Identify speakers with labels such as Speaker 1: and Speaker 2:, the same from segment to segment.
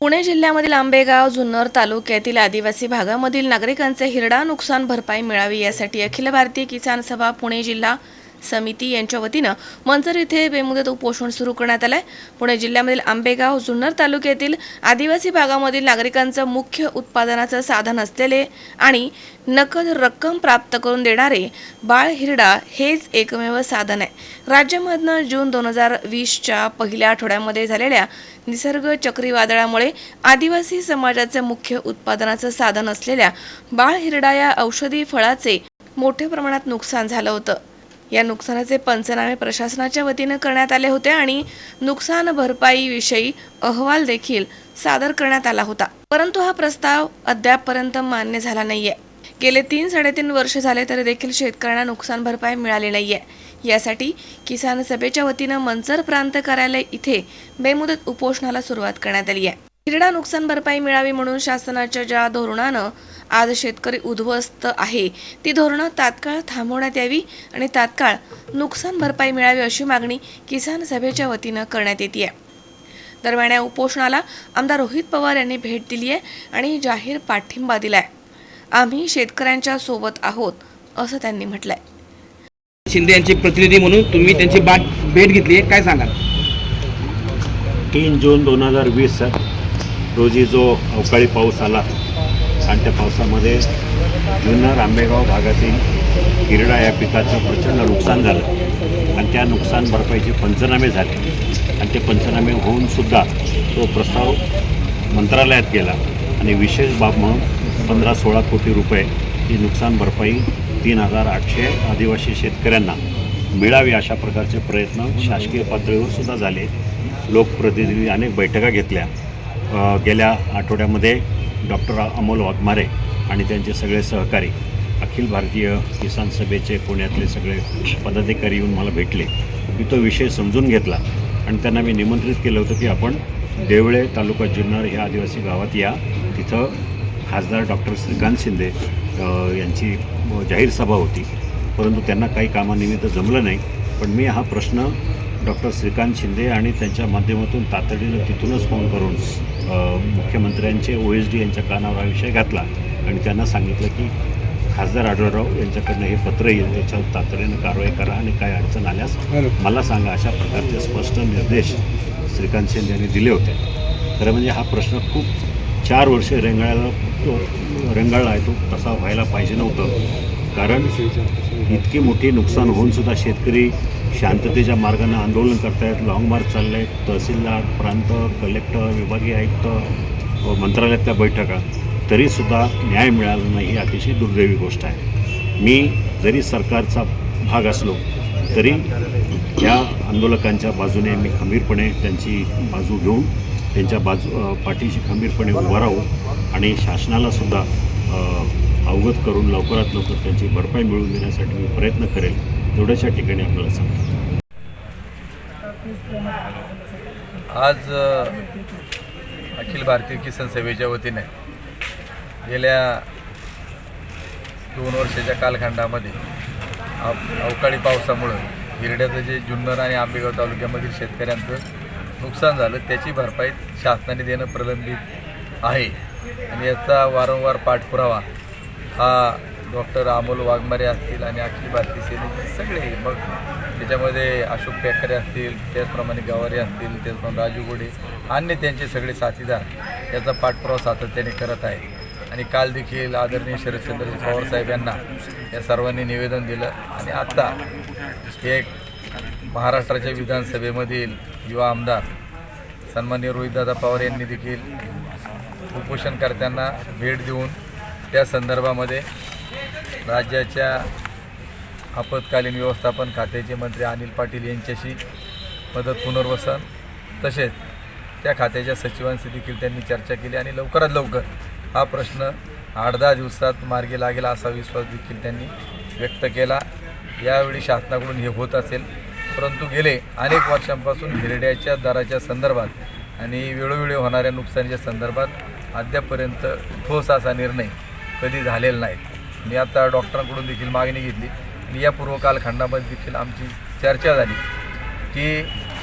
Speaker 1: पुणे जिल्ह्यामधील आंबेगाव जुन्नर तालुक्यातील आदिवासी भागामधील नागरिकांचे हिरडा नुकसान भरपाई मिळावी यासाठी अखिल भारतीय किसान सभा पुणे जिल्हा समिती यांच्या वतीनं मंचर इथे बेमुदत उपोषण सुरू करण्यात आलंय. पुणे जिल्ह्यामधील आंबेगाव जुन्नर तालुक्यातील आदिवासी भागामधील नागरिकांचं मुख्य उत्पादनाचं साधन असलेले आणि नकद रक्कम प्राप्त करून देणारे बाळ हिरडा हेच एकमेव साधन आहे. राज्यामधनं जून दोन हजार वीसच्या पहिल्या आठवड्यामध्ये झालेल्या निसर्ग चक्रीवादळामुळे आदिवासी समाजाचे मुख्य उत्पादनाचं साधन असलेल्या बाळ हिरडा या औषधी फळाचे मोठ्या प्रमाणात नुकसान झालं होतं. या नुकसानाचे पंचनामे प्रशासनाच्या वतीनं करण्यात आले होते आणि नुकसान भरपाईविषयी अहवाल देखील सादर करण्यात आला होता. परंतु हा प्रस्ताव अद्यापपर्यंत मान्य झाला नाहीये. गेले तीन साडेतीन वर्ष झाले तरी देखील शेतकऱ्यांना नुकसान भरपाई मिळाली नाहीये. यासाठी किसान सभेच्या वतीनं मंचर प्रांत कार्यालय इथे बेमुदत उपोषणाला सुरुवात करण्यात आली आहे. हिरडा नुकसान भरपाई मिळावी म्हणून शासनाच्या ज्या धोरणानं आज शेतकरी उद्ध्वस्त आहे ती धोरणं तात्काळ थांबवण्यात यावी आणि तात्काळ नुकसान भरपाई मिळावी अशी मागणी किसान सभेच्या वतीनं करण्यात येते दरम्यान या उपोषणाला आमदार रोहित पवार यांनी भेट दिली आहे आणि जाहीर पाठिंबा दिलाय. आम्ही शेतकऱ्यांच्या सोबत आहोत असं त्यांनी म्हटलंय.
Speaker 2: शिंदे यांचे प्रतिनिधी म्हणून तुम्ही त्यांची बाट भेट घेतली आहे काय सांगाल?
Speaker 3: तीन जून दोन हजार वीस रोजी जो अवकाळी पाऊस आला आणि त्या पावसामध्ये जुन्नर आंबेगाव भागातील हिरडा या पिकाचं प्रचंड नुकसान झालं. आणि त्या नुकसान भरपाईचे पंचनामे झाले. आणि ते पंचनामे होऊनसुद्धा तो प्रस्ताव मंत्रालयात गेला. आणि विशेष बाब म्हणून पंधरा सोळा कोटी रुपये ही नुकसान भरपाई तीन हजार आठशे आदिवासी शेतकऱ्यांना मिळावी अशा प्रकारचे प्रयत्न शासकीय पातळीवर सुद्धा झाले. लोकप्रतिनिधी अनेक बैठका घेतल्या. गेल्या आठवड्यामध्ये डॉक्टर अमोल वाघमारे आणि त्यांचे सगळे सहकारी अखिल भारतीय किसान सभेचे पुण्यातले सगळे पदाधिकारी येऊन मला भेटले. मी तो विषय समजून घेतला आणि त्यांना मी निमंत्रित केलं होतं की आपण देवळे तालुका जुन्नर ह्या आदिवासी गावात या. तिथं खासदार डॉक्टर श्रीकांत शिंदे यांची जाहीर सभा होती. परंतु त्यांना काही कामानिमित्त जमलं नाही. पण मी हा प्रश्न डॉक्टर श्रीकांत शिंदे आणि त्यांच्या माध्यमातून तातडीनं तिथूनच फोन करून मुख्यमंत्र्यांचे ओ एस डी यांच्या कानावर हा विषय घातला आणि त्यांना सांगितलं की खासदार आढळराव यांच्याकडनं हे पत्र येईल त्याच्यावर तातडीनं कारवाई करा आणि काय अडचण आल्यास मला सांगा अशा प्रकारचे स्पष्ट निर्देश श्रीकांत शिंदे यांनी दिले होते. खरं म्हणजे हा प्रश्न खूप चार वर्षे रेंगाळायला तो रेंगाळला आहे तो तसा व्हायला पाहिजे नव्हतं. कारण इतकी मोठी नुकसान होऊन सुद्धा शेतकरी शांततेच्या मार्गाने आंदोलन करतायत. लाँग मार्च चालले आहेत तहसीलदार प्रांत कलेक्टर विभागीय आयुक्त व मंत्रालयातल्या बैठका. तरीसुद्धा न्याय मिळाला नाही. ही अतिशय दुर्दैवी गोष्ट आहे. मी जरी सरकारचा भाग असलो तरी या आंदोलकांच्या बाजूने मी खंबीरपणे त्यांची बाजू घेऊन त्यांच्या बाजू पाठीशी खंबीरपणे उभा राहू आणि शासनाला सुद्धा अवगत करून लवकरात लवकर त्यांची भरपाई मिळवून देण्यासाठी मी प्रयत्न करेल. तेवढ्याच्या ठिकाणी आपल्याला सांगतो.
Speaker 4: आज अखिल भारतीय किसान सेवेच्या वतीने गेल्या दोन वर्षाच्या कालखंडामध्ये अव- अवकाळी पावसामुळं हिरड्याचं जे जुन्नर आणि आंबेगाव तालुक्यामधील शेतकऱ्यांचं नुकसान झालं त्याची भरपाई शासनाने देणं प्रलंबित आहे. आणि याचा वारंवार पाठपुरावा हा डॉक्टर अमोल वाघमारे असतील आणि अखिल भारतीय सेनेचे सगळे मग त्याच्यामध्ये अशोक पेकरे असतील त्याचप्रमाणे गवारे असतील त्याचप्रमाणे राजू गोडे अन्य त्यांचे सगळे साथीदार याचा पाठपुरावा सातत्याने करत आहे आणि काल देखील आदरणीय शरदचंद्र पवार साहेब यांना या सर्वांनी निवेदन दिलं. आणि आत्ता एक महाराष्ट्राच्या विधानसभेमधील युवा आमदार सन्माननीय रोहितदादा पवार यांनी देखील उपोषणकर्त्यांना भेट देऊन त्या संदर्भामध्ये राज्याच्या आपत्कालीन व्यवस्थापन खात्याचे मंत्री अनिल पाटील यांच्याशी मदत पुनर्वसन तसेच त्या खात्याच्या सचिवांशी देखील त्यांनी चर्चा केली आणि लवकरात लवकर हा प्रश्न आठ दहा दिवसात मार्गी लागेल असा विश्वास देखील त्यांनी व्यक्त केला. यावेळी शासनाकडून हे होत असेल. परंतु गेले अनेक वर्षांपासून हिरड्याच्या दराच्या संदर्भात आणि वेळोवेळी होणाऱ्या नुकसानीच्या संदर्भात अद्यापपर्यंत ठोस असा निर्णय कधी झालेला नाही. मी आता डॉक्टरांकडून देखील मागणी घेतली. आणि या पूर्व कालखंडामध्ये देखील आमची चर्चा झाली की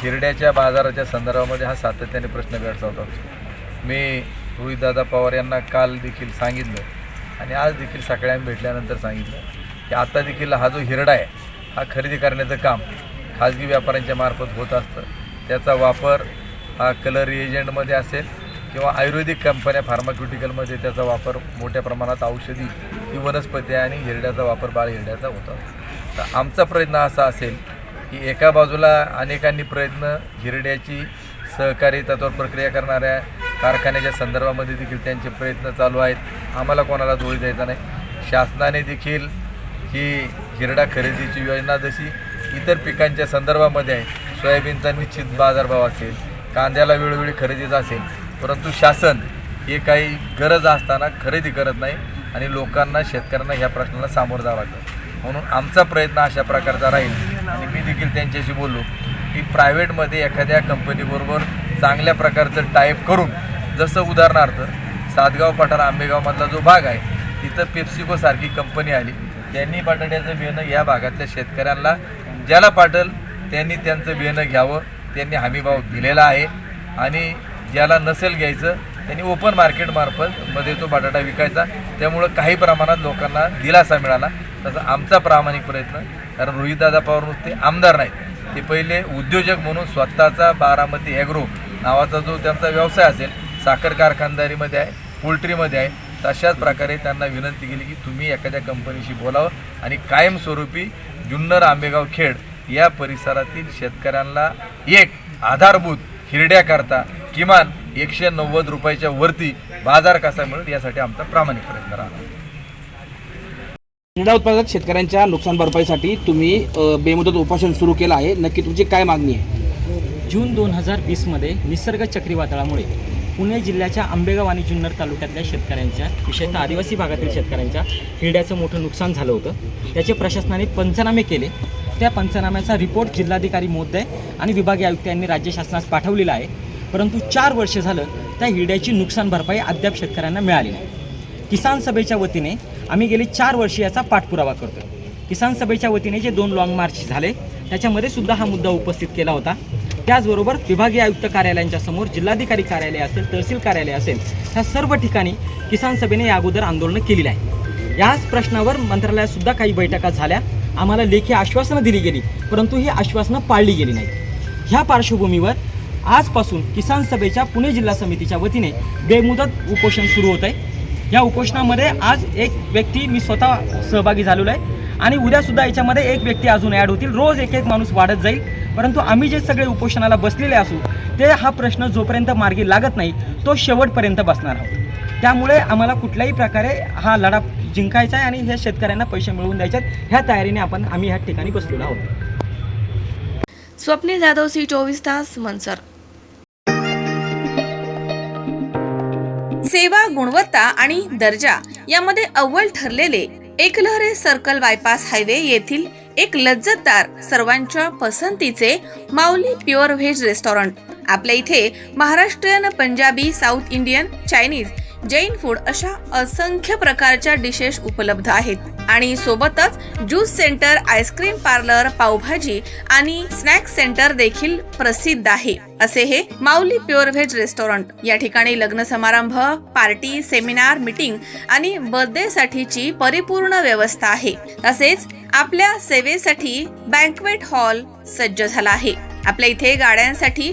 Speaker 4: हिरड्याच्या बाजाराच्या संदर्भामध्ये हा सातत्याने प्रश्न भेडसावत होता. मी रोहितदादा पवार यांना काल देखील सांगितलं आणि आज देखील सगळ्यांना भेटल्यानंतर सांगितलं की आता देखील हा जो हिरडा आहे हा खरेदी करण्याचं काम खाजगी व्यापाऱ्यांच्या मार्फत होत असतं. त्याचा वापर हा कलर एजंटमध्ये असेल किंवा आयुर्वेदिक कंपन्या फार्माक्युटिकलमध्ये त्याचा वापर मोठ्या प्रमाणात औषधी ही वनस्पती आहे आणि हिरड्याचा वापर बाळ हिरड्याचा होता. तर आमचा प्रयत्न असा असेल की एका बाजूला अनेकांनी प्रयत्न हिरड्याची सहकारी तत्वावर प्रक्रिया करणाऱ्या कारखान्याच्या संदर्भामध्ये देखील त्यांचे प्रयत्न चालू आहेत. आम्हाला कोणाला दोष द्यायचा नाही. शासनाने देखील ही हिरडा खरेदीची योजना जशी इतर पिकांच्या संदर्भामध्ये आहे सोयाबीनचा निश्चित बाजारभाव असेल कांद्याला वेळोवेळी खरेदीचा असेल परंतु शासन हे काही गरज असताना खरेदी करत नाही आणि लोकांना शेतकऱ्यांना ह्या प्रश्नाला सामोरं जावं लागतं. म्हणून आमचा प्रयत्न अशा प्रकारचा राहील. आणि मी देखील त्यांच्याशी बोललो की प्रायव्हेटमध्ये एखाद्या कंपनीबरोबर चांगल्या प्रकारचं टाईप करून जसं उदाहरणार्थ सातगाव पठार आंबेगावमधला जो भाग आहे तिथं पेप्सिकोसारखी कंपनी आली. त्यांनी बटाट्याचं बियाणं या भागातल्या शेतकऱ्यांना ज्याला पाठल त्यांनी त्यांचं बियाणं घ्यावं त्यांनी हमीभाव दिलेला आहे. आणि ज्याला नसेल घ्यायचं त्यांनी ओपन मार्केटमार्फत मध्ये तो बटाटा विकायचा. त्यामुळं काही प्रमाणात लोकांना दिलासा मिळाला. तसा आमचा प्रामाणिक प्रयत्न कारण रोहितदादा पवार नुसते आमदार नाहीत. ते पहिले उद्योजक म्हणून स्वतःचा बारामती ॲग्रो नावाचा जो त्यांचा व्यवसाय असेल साखर कारखानदारीमध्ये आहे पोल्ट्रीमध्ये आहे तशाच प्रकारे त्यांना विनंती केली की तुम्ही एखाद्या कंपनीशी बोलावं आणि कायमस्वरूपी जुन्नर आंबेगाव खेड या परिसरातील शेतकऱ्यांना एक आधारभूत हिरड्याकरता किमान एकशे नव्वद रुपयाच्या वरती बाजार कसा मिळेल यासाठी आमचा प्रामाणिक प्रयत्न राहणार
Speaker 2: हिरडा उत्पादक शेतकऱ्यांच्या नुकसान भरपाईसाठी तुम्ही बेमुदत उपोषण सुरू केलं आहे. नक्की तुमची काय मागणी आहे?
Speaker 5: जून दोन हजार वीसमध्ये निसर्ग चक्रीवादळामुळे पुणे जिल्ह्याच्या आंबेगाव आणि जुन्नर तालुक्यातल्या शेतकऱ्यांच्या विशेषतः आदिवासी भागातील शेतकऱ्यांच्या हिरड्याचं मोठं नुकसान झालं होतं. त्याचे प्रशासनाने पंचनामे केले. त्या पंचनाम्याचा रिपोर्ट जिल्हाधिकारी महोदय आणि विभागीय आयुक्त यांनी राज्य शासनास पाठवलेला आहे. परंतु चार वर्ष झालं त्या हिरड्याची नुकसान भरपाई अद्याप शेतकऱ्यांना मिळाली नाही. किसान सभेच्या वतीने आम्ही गेली चार वर्ष याचा पाठपुरावा करतो किसान सभेच्या वतीने जे दोन लाँग मार्च झाले त्याच्यामध्ये सुद्धा हा मुद्दा उपस्थित केला होता. त्याचबरोबर विभागीय आयुक्त कार्यालयांच्या समोर जिल्हाधिकारी कार्यालय असेल तहसील कार्यालय असेल ह्या सर्व ठिकाणी किसान सभेने या अगोदर आंदोलनं केलेली आहे याच प्रश्नावर मंत्रालयातसुद्धा काही बैठका झाल्या. आम्हाला लेखी आश्वासनं दिली गेली परंतु ही आश्वासनं पाळली गेली नाहीत. ह्या पार्श्वभूमीवर आजपासून किसान सभेच्या पुणे जिल्हा समितीच्या वतीने बेमुदत उपोषण सुरू होत आहे या उपोषणामध्ये आज एक व्यक्ती मी स्वतः सहभागी झालेलो आहे. आणि उद्यासुद्धा याच्यामध्ये एक व्यक्ती अजून ॲड होतील. रोज एक एक माणूस वाढत जाईल. परंतु आम्ही जे सगळे उपोषणाला बसलेले असू ते हा प्रश्न जोपर्यंत मार्गी लागत नाही तो शेवटपर्यंत बसणार आहोत. त्यामुळे आम्हाला कुठल्याही प्रकारे हा लढा जिंकायचा आहे आणि ह्या शेतकऱ्यांना पैसे मिळवून द्यायच्यात ह्या तयारीने आपण आम्ही ह्या ठिकाणी बसलेलो आहोत.
Speaker 6: स्वप्नील जाधव सी चोवीस तास मनसर सेवा गुणवत्ता आणि दर्जा यामध्ये अव्वल ठरलेले एकलहरे सर्कल बायपास हायवे येथील एक लज्जतदार सर्वांच्या पसंतीचे माऊली प्युअर व्हेज रेस्टॉरंट. आपल्या इथे Maharashtrian Punjabi south Indian Chinese Jain food अशा असंख्य प्रकारच्या डिशेस उपलब्ध आहेत. आणि सोबतच juice centre ice cream parlour pav bhaji आणि स्नॅक्स सेंटर देखील प्रसिद्ध आहे. असे हे माऊली प्युअर व्हेज रेस्टॉरंट या ठिकाणी लग्न समारंभ पार्टी सेमिनार मीटिंग आणि बर्थडे साठीची परिपूर्ण व्यवस्था आहे. तसेच आपल्या सेवेसाठी बँकवेट हॉल सज्ज झाला आहे. आपल्या इथे गाड्यांसाठी